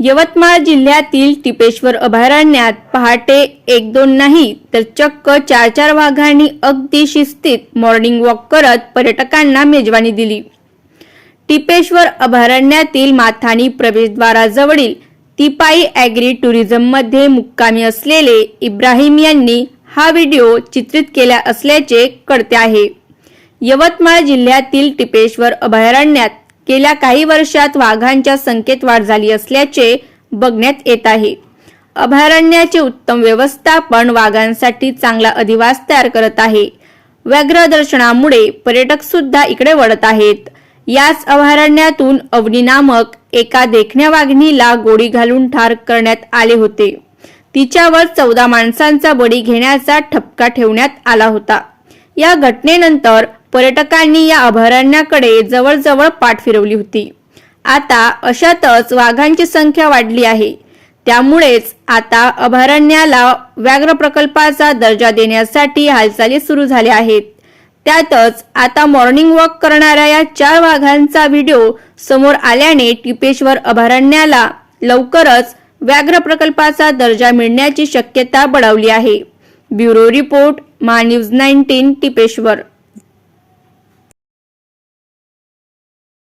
यवतमाळ जिल्ह्यातील टिपेश्वर अभयारण्यात पहाटे एक दोन नाही तर चक्क चार चार वाघांनी अगदी शिस्तीत मॉर्निंग वॉक करत पर्यटकांना मेजवानी दिली. टिपेश्वर अभयारण्यातील माथानी प्रवेशद्वाराजवळील तिपाई ॲग्री टुरिझममध्ये मुक्कामी असलेले इब्राहिम यांनी हा व्हिडिओ चित्रित केला असल्याचे कळते आहे. यवतमाळ जिल्ह्यातील टिपेश्वर अभयारण्यात गेल्या काही वर्षात वाघांच्या संख्येत वाढ झाली असल्याचे बघण्यात येत आहे. अभयारण्याचे उत्तम व्यवस्थापन वाघांसाठी चांगला अधिवास तयार करत आहे. व्याघ्र दर्शनामुळे पर्यटक सुद्धा इकडे वळत आहेत. याच अभयारण्यातून अवनी नामक एका देखण्या वाघिणीला गोळी घालून ठार करण्यात आले होते. तिच्यावर चौदा माणसांचा बळी घेण्याचा ठपका ठेवण्यात आला होता. या घटनेनंतर पर्यटकांनी या अभयारण्याकडे जवळजवळ पाठ फिरवली होती. आता अशातच वाघांची संख्या वाढली आहे. त्यामुळेच आता अभयारण्याला व्याघ्र प्रकल्पाचा दर्जा देण्यासाठी हालचाली सुरू झाल्या आहेत. त्यातच आता मॉर्निंग वॉक करणाऱ्या या चार वाघांचा व्हिडिओ समोर आल्याने टिपेश्वर अभयारण्याला लवकरच व्याघ्र प्रकल्पाचा दर्जा मिळण्याची शक्यता बळावली आहे. ब्युरो रिपोर्ट मा न्यूज नाईन्टीन टिपेश्वर.